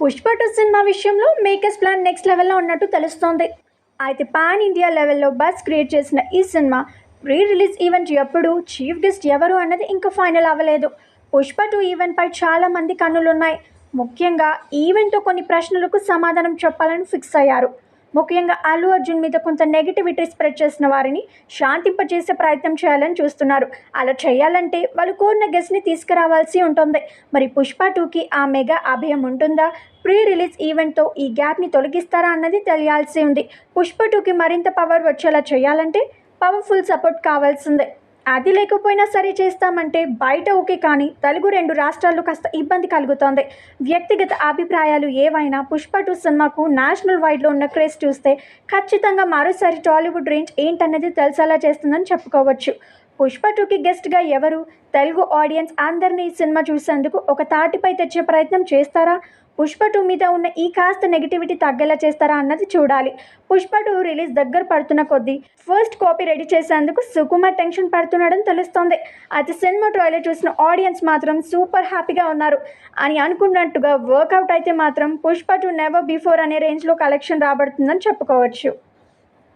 Pushpa two సినిమా విషయంలో makers plan next లెవెల్లో ఉన్నట్టు తెలుస్తోంది. అయితే పాన్ ఇండియా లెవెల్లో బస్ క్రియేట్ చేసిన ఈ సినిమా ప్రీ రిలీజ్ ఈవెంట్ ఎప్పుడు? చీఫ్ గెస్ట్ ఎవరు అన్నది ఇంకా ఫైనల్ అవ్వలేదు. పుష్ప టూ ఈవెంట్పై చాలా మంది కన్నులున్నాయి. ముఖ్యంగా ఈవెంట్తో కొన్ని ప్రశ్నలకు సమాధానం చెప్పాలని ఫిక్స్ అయ్యారు. ముఖ్యంగా అల్లు అర్జున్ మీద కొంత నెగిటివిటీ స్ప్రెడ్ చేసిన వారిని శాంతింపజేసే ప్రయత్నం చేయాలని చూస్తున్నారు. అలా చేయాలంటే వాళ్ళు కోరిన గెస్ట్ని తీసుకురావాల్సి ఉంటుంది. మరి పుష్ప టూకి ఆ మెగా అభయం ఉంటుందా? ప్రీ రిలీజ్ ఈవెంట్తో ఈ గ్యాప్ని తొలగిస్తారా అన్నది తెలియాల్సి ఉంది. పుష్ప టూకి మరింత పవర్ వచ్చేలా చేయాలంటే పవర్ఫుల్ సపోర్ట్ కావాల్సిందే. అది లేకపోయినా సరే చేస్తామంటే బయట ఓకే కానీ తెలుగు రెండు రాష్ట్రాల్లో కాస్త ఇబ్బంది కలుగుతోంది. వ్యక్తిగత అభిప్రాయాలు ఏవైనా పుష్ప టూ సినిమాకు నేషనల్ వైడ్లో ఉన్న క్రేజ్ చూస్తే ఖచ్చితంగా మరోసారి టాలీవుడ్ రేంజ్ ఏంటన్నది తెలిసేలా చేస్తుందని చెప్పుకోవచ్చు. పుష్ప టూకి గెస్ట్గా ఎవరు? తెలుగు ఆడియన్స్ అందరినీ ఈ సినిమా చూసేందుకు ఒక తాటిపై తెచ్చే ప్రయత్నం చేస్తారా? పుష్ప టూ మీద ఉన్న ఈ కాస్త నెగిటివిటీ తగ్గేలా చేస్తారా అన్నది చూడాలి. పుష్ప టూ రిలీజ్ దగ్గర పడుతున్న కొద్దీ ఫస్ట్ కాపీ రెడీ చేసేందుకు సుకుమార్ టెన్షన్ పడుతున్నాడని తెలుస్తోంది. అయితే సినిమా ట్రైలర్ చూసిన ఆడియన్స్ మాత్రం సూపర్ హ్యాపీగా ఉన్నారు. అని అనుకున్నట్టుగా వర్కౌట్ అయితే మాత్రం పుష్ప టూ నెవర్ బిఫోర్ అనే రేంజ్లో కలెక్షన్ రాబడుతుందని చెప్పుకోవచ్చు.